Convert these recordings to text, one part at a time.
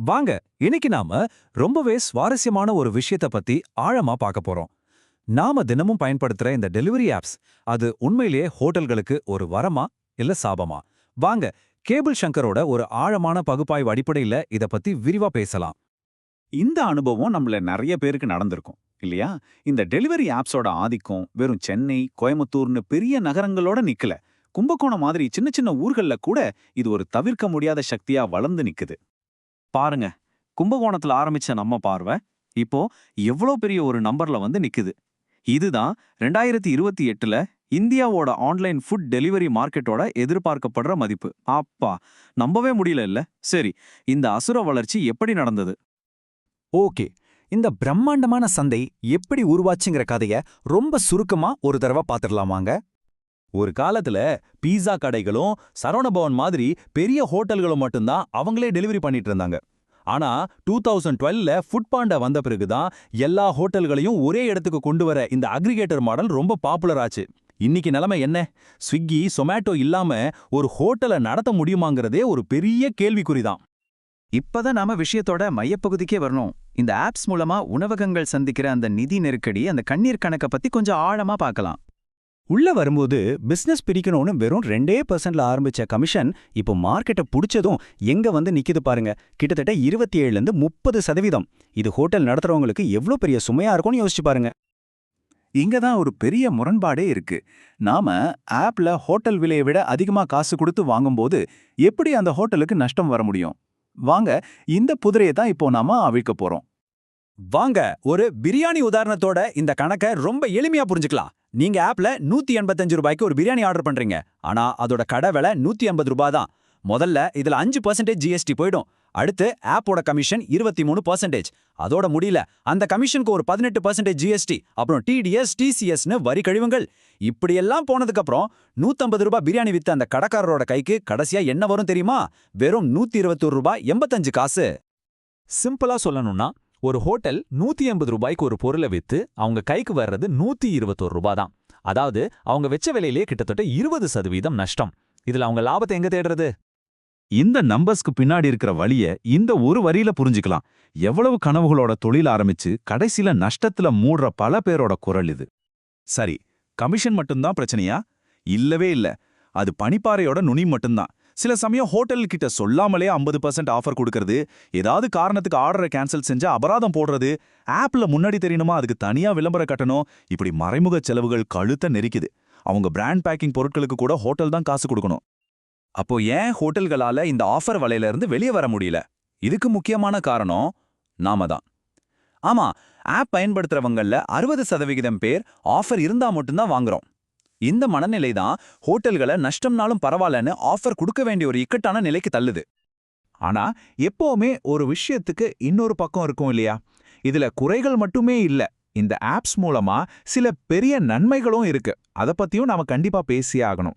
வாங்க இன்னைக்கு நாம ரொம்பவே சுவாரஸ்யமான ஒரு விஷயத்த பத்தி ஆழமா பார்க்க போறோம். நாம தினமும் பயன்படுத்துற இந்த டெலிவரி ஆப்ஸ் அது உண்மையிலேயே ஹோட்டல்களுக்கு ஒரு வரமா இல்ல சாபமா? வாங்க கேபிள் சங்கரோட ஒரு ஆழமான பகுப்பாய்வு அடிப்படையில இத பத்தி விரிவா பேசலாம். இந்த அனுபவம் நம்மள நிறைய பேருக்கு நடந்திருக்கும் இல்லையா? இந்த டெலிவரி ஆப்ஸோட ஆதிக்கம் வெறும் சென்னை கோயம்புத்தூர்னு பெரிய நகரங்களோட நிக்கல. கும்பகோணம் மாதிரி சின்ன சின்ன ஊர்கள்ல கூட இது ஒரு தவிர்க்க முடியாத சக்தியா வளர்ந்து நிக்குது. பாருங்க கும்பகோணத்துல ஆரம்பிச்ச நம்ம பார்வை இப்போ எவ்வளோ பெரிய ஒரு நம்பர்ல வந்து நிக்குது. இதுதான் ரெண்டாயிரத்தி இருபத்தி எட்டுல இந்தியாவோட ஆன்லைன் ஃபுட் டெலிவரி மார்க்கெட்டோட எதிர்பார்க்கப்படுற மதிப்பு. அப்பா நம்பவே முடியல இல்ல? சரி இந்த அசுர வளர்ச்சி எப்படி நடந்தது? ஓகே இந்த பிரம்மாண்டமான சந்தை எப்படி உருவாச்சுங்கிற கதைய ரொம்ப சுருக்கமா ஒரு தடவை பார்த்துடலாமாங்க. ஒரு காலத்துல பீஸா கடைகளும் சரவணபவன் மாதிரி பெரிய ஹோட்டல்களும் மட்டும்தான் அவங்களே டெலிவரி பண்ணிட்டு இருந்தாங்க. ஆனா டூ தௌசண்ட் டுவெல்ல ஃபுட் பாண்டா வந்த பிறகுதான் எல்லா ஹோட்டல்களையும் ஒரே இடத்துக்கு கொண்டு வர இந்த அக்ரிகேட்டர் மாடல் ரொம்ப பாப்புலர் ஆச்சு. இன்னைக்கு நிலைமை என்ன? ஸ்விக்கி சொமேட்டோ இல்லாம ஒரு ஹோட்டலை நடத்த முடியுமாங்கிறதே ஒரு பெரிய கேள்விக்குறிதான். இப்பதான் நாம விஷயத்தோட மையப்பகுதிக்கே வரணும். இந்த ஆப்ஸ் மூலமா உணவகங்கள் சந்திக்கிற அந்த நிதி நெருக்கடி அந்த கண்ணீர் கணக்க பத்தி கொஞ்சம் ஆழமா பார்க்கலாம். உள்ள வரும்போது பிசினஸ் பிரிக்கணும்னு வெறும் ரெண்டே பர்சன்ட்ல ஆரம்பிச்ச கமிஷன் இப்போ மார்க்கெட்டை புடிச்சதும் எங்க வந்து நிக்குது பாருங்க. கிட்டத்தட்ட இருபத்தி ஏழுல இருந்து முப்பது சதவீதம். இது ஹோட்டல் நடத்துறவங்களுக்கு எவ்ளோ பெரிய சுமையா இருக்கும்னு யோசிச்சு பாருங்க. இங்க தான் ஒரு பெரிய முரண்பாடே இருக்கு. நாம ஆப்ல ஹோட்டல் விலையை விட அதிகமா காசு கொடுத்து வாங்கும்போது எப்படி அந்த ஹோட்டலுக்கு நஷ்டம் வர முடியும்? வாங்க இந்த புதிரையை தான் இப்போ நாம அவிழ்க்க போறோம். வாங்க ஒரு பிரியாணி உதாரணத்தோட இந்த கணக்கை ரொம்ப எளிமையா புரிஞ்சுக்கலாம். நீங்க ஆப்ல நூத்தி எண்பத்தஞ்சு ரூபாய்க்கு ஒரு பிரியாணி ஆர்டர் பண்றீங்க. ஆனா அதோட கடை விலை நூத்தி எண்பது ரூபாய் தான். முதல்ல இதுல அஞ்சு பர்சன்டேஜ் ஜிஎஸ்டி போயிடும். அடுத்து ஆப்போட கமிஷன் இருபத்தி மூணு பர்சன்டேஜ் அதோட முடியல. அந்த கமிஷனுக்கு ஒரு பதினெட்டு பர்சன்டேஜ் ஜிஎஸ்டி அப்புறம் டிடிஎஸ் டிசிஎஸ்னு வரி கழிவுங்கள். இப்படியெல்லாம் போனதுக்கு அப்புறம் நூத்தம்பது ரூபாய் பிரியாணி வித்த அந்த கடைக்காரரோட கைக்கு கடைசியா என்ன வரும் தெரியுமா? வெறும் நூத்தி இருபத்தொரு ரூபாய் எண்பத்தஞ்சு காசு. சிம்பிளா சொல்லணும்னா ஒரு ஹோட்டல் நூத்தி எண்பது ரூபாய்க்கு ஒரு பொருளை வித்து அவங்க கைக்கு வர்றது நூத்தி இருபத்தோரு ரூபா தான் அதாவது அவங்க வெச்ச விலையிலேயே கிட்டத்தட்ட இருபது சதவீதம் நஷ்டம். இதுல அவங்க லாபத்தை எங்க தேடுறது? இந்த நம்பர்ஸ்க்கு பின்னாடி இருக்கிற வழிய இந்த ஒரு வரியில புரிஞ்சுக்கலாம். எவ்வளவு கனவுகளோட தொழில் ஆரம்பிச்சு கடைசில நஷ்டத்துல மூடுற பல பேரோட குரல் இது. சரி கமிஷன் மட்டும்தான் பிரச்சனையா? இல்லவே இல்ல. அது பனிப்பாறையோட நுனி மட்டும்தான். சில சமயம் ஹோட்டல் கிட்ட சொல்லாமலே ஐம்பது பர்சன்ட் ஆஃபர் கொடுக்கறது ஏதாவது காரணத்துக்கு ஆர்டரை கேன்சல் செஞ்சா அபராதம் போடுறது ஆப்ல முன்னாடி தெரியணுமா அதுக்கு தனியா விளம்பரம் கட்டணும் இப்படி மறைமுக செலவுகள் கழுத்த நெரிக்குது. அவங்க பிராண்ட் பேக்கிங் பொருட்களுக்கு கூட ஹோட்டல் தான் காசு கொடுக்கணும். அப்போ ஏன் ஹோட்டல்களால இந்த ஆஃபர் வலையில இருந்து வெளியே வர முடியல? இதுக்கு முக்கியமான காரணம் நாம தான். ஆமா ஆப் பயன்படுத்துறவங்கள அறுபது சதவிகிதம் பேர் ஆஃபர் இருந்தா மட்டும்தான் வாங்குறோம். இந்த மனநிலை தான் ஹோட்டல்களை நஷ்டம்னாலும் பரவாயில்லன்னு ஆஃபர் கொடுக்க வேண்டிய ஒரு இக்கட்டான நிலைக்கு தள்ளுது. ஆனா எப்பவுமே ஒரு விஷயத்துக்கு இன்னொரு பக்கம் இருக்கும் இல்லையா? இதுல குறைகள் மட்டுமே இல்ல. இந்த ஆப்ஸ் மூலமா சில பெரிய நன்மைகளும் இருக்கு. அத பத்தியும் நாம கண்டிப்பா பேசியே ஆகணும்.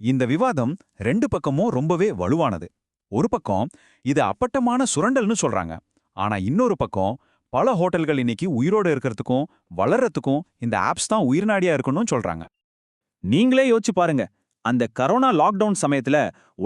இந்த விவாதம் ரெண்டு பக்கமும் ரொம்பவே வலுவானது. ஒரு பக்கம் இது அப்பட்டமான சுரண்டல்னு சொல்றாங்க. ஆனா இன்னொரு பக்கம் பல ஹோட்டல்கள் இன்னைக்கு உயிரோட இருக்கிறதுக்கும் வளர்றதுக்கும் இந்த ஆப்ஸ் தான் உயிர்நாடியா இருக்கணும்னு சொல்றாங்க. நீங்களே யோசிச்சு பாருங்க. அந்த கரோனா லாக்டவுன் சமயத்துல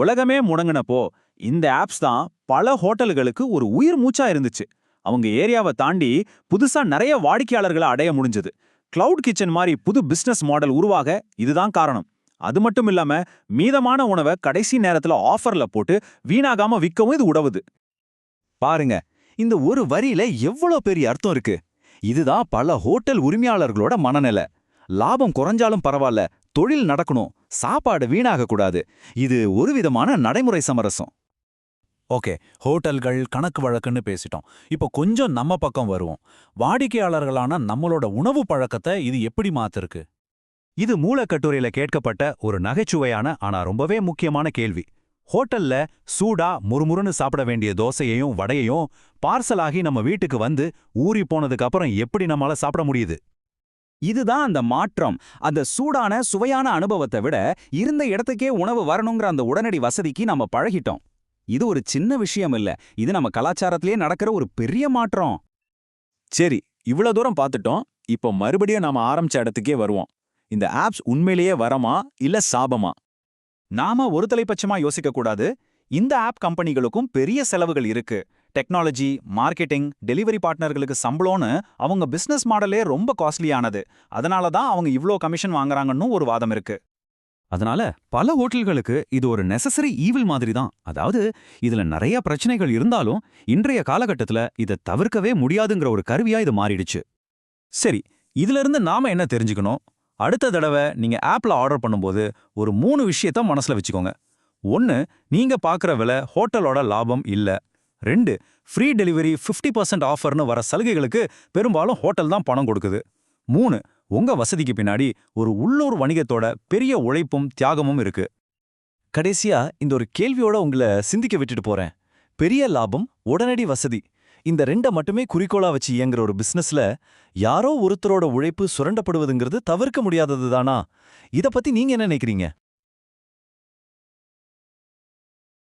உலகமே முடங்கினப்போ இந்த ஆப்ஸ் தான் பல ஹோட்டல்களுக்கு ஒரு உயிர் மூச்சா இருந்துச்சு. அவங்க ஏரியாவை தாண்டி புதுசா நிறைய வாடிக்கையாளர்களை அடைய முடிஞ்சது. கிளவுட் கிச்சன் மாதிரி புது பிசினஸ் மாடல் உருவாக இதுதான் காரணம். அது மட்டும் இல்லாம மீதமான உணவை கடைசி நேரத்துல ஆஃபர்ல போட்டு வீணாகாம விற்கவும் இது உடவுது பாருங்க இந்த ஒரு வரியில எவ்வளவு பெரிய அர்த்தம் இருக்கு. இதுதான் பல ஹோட்டல் உரிமையாளர்களோட மனநிலை. லாபம் குறைஞ்சாலும் பரவாயில்ல தொழில் நடக்கணும். சாப்பாடு வீணாக கூடாது. இது ஒரு விதமான நடைமுறை சமரசம். ஓகே ஹோட்டல்கள் கணக்கு வழக்குன்னு பேசிட்டோம். இப்போ கொஞ்சம் நம்ம பக்கம் வருவோம். வாடிக்கையாளர்களான நம்மளோட உணவு பழக்கத்தை இது எப்படி மாத்திருக்கு? இது மூலக்கட்டுரையில கேட்கப்பட்ட ஒரு நகைச்சுவையான ஆனா ரொம்பவே முக்கியமான கேள்வி. ஹோட்டல்ல சூடா முறுமுறுன்னு சாப்பிட வேண்டிய தோசையையும் வடையையும் பார்சலாகி நம்ம வீட்டுக்கு வந்து ஊறி போனதுக்கு அப்புறம் எப்படி நம்மளால சாப்பிட முடியுது? இதுதான் அந்த மாற்றம். அந்த சூடான சுவையான அனுபவத்தை விட இருந்த இடத்துக்கே உணவு வரணுங்கிற அந்த உடனடி வசதிக்கு நாம பழகிட்டோம். இது ஒரு சின்ன விஷயம் இல்ல. இது நம்ம கலாச்சாரத்திலேயே நடக்கிற ஒரு பெரிய மாற்றம். சரி இவ்வளவு தூரம் பார்த்துட்டோம். இப்போ மறுபடியும் நாம ஆரம்பிச்ச இடத்துக்கே வருவோம். இந்த ஆப்ஸ் உண்மையிலேயே வரமா இல்ல சாபமா? நாம ஒரு தலைப்பட்சமா யோசிக்க கூடாது இந்த ஆப் கம்பெனிகளுக்கும் பெரிய செலவுகள் இருக்கு. டெக்னாலஜி மார்க்கெட்டிங் டெலிவரி பார்ட்னர்களுக்கு சம்பளம்னு அவங்க பிசினஸ் மாடலே ரொம்ப காஸ்ட்லியானது அதனால தான் அவங்க இவ்ளோ கமிஷன் வாங்குறாங்கன்னு ஒரு வாதம் இருக்கு. அதனால பல ஹோட்டல்களுக்கு இது ஒரு நெசசரி ஈவில் மாதிரி தான் அதாவது இதுல நிறைய பிரச்சனைகள் இருந்தாலும் இன்றைய காலகட்டத்துல இதை தவிர்க்கவே முடியாதுங்கிற ஒரு கருவியா இது மாறிடுச்சு. சரி இதுல இருந்து நாம என்ன தெரிஞ்சுக்கணும்? அடுத்த தடவை நீங்க ஆப்ல ஆர்டர் பண்ணும்போது ஒரு மூணு விஷயத்த மனசுல வச்சுக்கோங்க. ஒன்னு நீங்க பார்க்குற விலை ஹோட்டலோட லாபம் இல்ல. ரெண்டு ஃப்ரீ டெலிவரி 50% பர்சன்ட் ஆஃபர்னு வர சலுகைகளுக்கு பெரும்பாலும் ஹோட்டல் தான் பணம் கொடுக்குது. மூணு உங்க வசதிக்கு பின்னாடி ஒரு உள்ளூர் வணிகத்தோட பெரிய உழைப்பும் தியாகமும் இருக்கு. கடைசியா இந்த ஒரு கேள்வியோட உங்களை சிந்திக்க விட்டுட்டு போறேன். பெரிய லாபம் உடனடி வசதி. இந்த ரெண்ட மட்டுமே குறிக்கோளா வச்சு இயங்குற ஒரு பிசினஸ்ல யாரோ ஒருத்தரோட உழைப்பு சுரண்டப்படுவதுங்கிறது தவிர்க்க முடியாதது தானா இத பத்தி நீங்க என்ன நினைக்கிறீங்க?